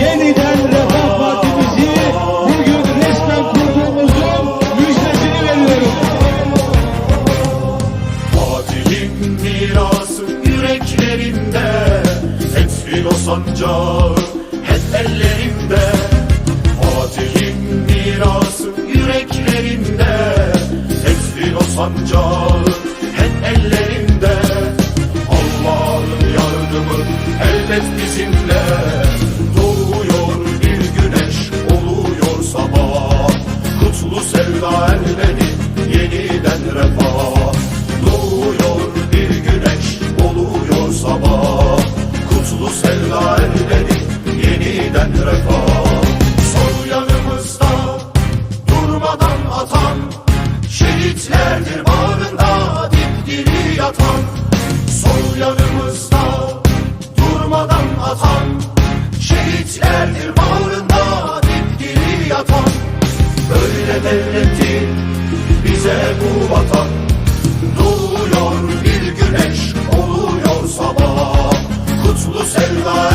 yeniden Refah bugün resmen kurduğumuzun müjdesini veriyorum. Fatih'in mirası yüreklerinde, Fethil o sancağı hep ellerinde. Fatih'in mirası yüreklerinde, Fethil o sancağı hep ellerinde. Allah'ın yardımı elbet bizimle. Sevda elbeni yeniden refah. Doğuyor bir güneş oluyor sabah. Kutlu sevda elbeni yeniden refah. Sol yanımızda durmadan atan Şehitlerdir bağrında dipdiri yatan. Sol yanımızda böyle devleti bize bu vatan Doğuyor bir güneş oluyor sabah. Kutlu sevda